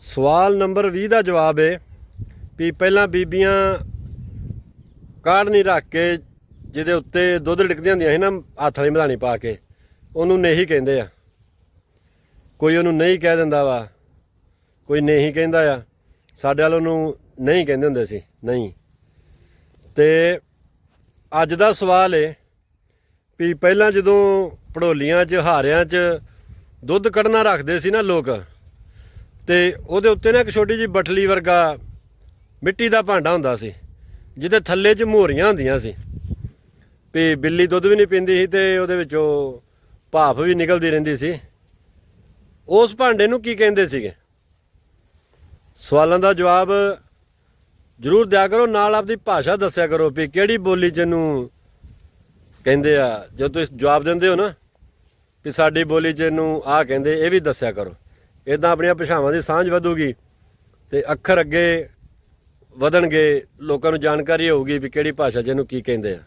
ਸਵਾਲ ਨੰਬਰ 20 ਦਾ ਜਵਾਬ ਹੈ ਵੀ ਪਹਿਲਾਂ ਬੀਬੀਆਂ ਕਾੜ ਨਹੀਂ ਰੱਖ ਕੇ ਜਿਹਦੇ ਉੱਤੇ ਦੁੱਧ ਡਿੱਗਦੀਆਂ ਹੁੰਦੀਆਂ ਸੀ ਨਾ, ਹੱਥ ਵਾਲੀ ਮਧਾਣੀ ਪਾ ਕੇ, ਉਹਨੂੰ ਨਹੀਂ ਕਹਿੰਦੇ ਆ। ਕੋਈ ਉਹਨੂੰ ਨਹੀਂ ਕਹਿ ਦਿੰਦਾ ਵਾ, ਕੋਈ ਨਹੀਂ ਕਹਿੰਦਾ ਆ, ਸਾਡੇ ਵਾਲ ਉਹਨੂੰ ਨਹੀਂ ਕਹਿੰਦੇ ਹੁੰਦੇ ਸੀ, ਨਹੀਂ। ਤੇ ਅੱਜ ਦਾ ਸਵਾਲ ਏ ਵੀ ਪਹਿਲਾਂ ਜਦੋਂ ਪੜੋਲੀਆਂ 'ਚ, ਹਾਰਿਆਂ 'ਚ ਦੁੱਧ ਕੱਢਣਾ ਰੱਖਦੇ ਸੀ ਨਾ ਲੋਕ ਤੇ ਉਹਦੇ ਉੱਤੇ ਨਾ ਇੱਕ ਛੋਟੀ ਜੀ ਬਠਲੀ ਵਰਗਾ ਮਿੱਟੀ ਦਾ ਭਾਂਡਾ ਹੁੰਦਾ ਸੀ, ਜਿਹਦੇ ਥੱਲੇ 'ਚ ਮੋਹਰੀਆਂ ਹੁੰਦੀਆਂ ਸੀ। ਵੀ ਬਿੱਲੀ ਦੁੱਧ ਵੀ ਨਹੀਂ ਪੀਂਦੀ ਸੀ ਤੇ ਉਹਦੇ ਵਿੱਚੋਂ ਭਾਫ ਵੀ ਨਿਕਲਦੀ ਰਹਿੰਦੀ ਸੀ। ਉਸ ਭਾਂਡੇ ਨੂੰ ਕੀ ਕਹਿੰਦੇ ਸੀਗੇ? ਸਵਾਲਾਂ ਦਾ ਜਵਾਬ ਜਰੂਰ ਦਿਆ ਕਰੋ, ਨਾਲ ਆਪਦੀ ਭਾਸ਼ਾ ਦੱਸਿਆ ਕਰੋ ਵੀ ਕਿਹੜੀ ਬੋਲੀ ਜਿਹਨੂੰ ਕਹਿੰਦੇ ਆ। ਜਦੋਂ ਤੁਸੀਂ ਜਵਾਬ ਦਿੰਦੇ ਹੋ ਨਾ, ਵੀ ਸਾਡੀ ਬੋਲੀ ਜਿਹਨੂੰ ਇਹਨੂੰ ਆਹ ਕਹਿੰਦੇ, ਇਹ ਵੀ ਦੱਸਿਆ ਕਰੋ। ਇਦਾਂ ਆਪਣੀਆਂ ਭਾਸ਼ਾਵਾਂ ਦੀ ਸਾਂਝ ਵਧੂਗੀ ਤੇ ਅੱਖਰ ਅੱਗੇ ਵਧਣਗੇ, ਲੋਕਾਂ ਨੂੰ ਜਾਣਕਾਰੀ ਹੋਊਗੀ ਵੀ ਕਿਹੜੀ ਭਾਸ਼ਾ ਜਿਹਨੂੰ ਕੀ ਕਹਿੰਦੇ ਆ।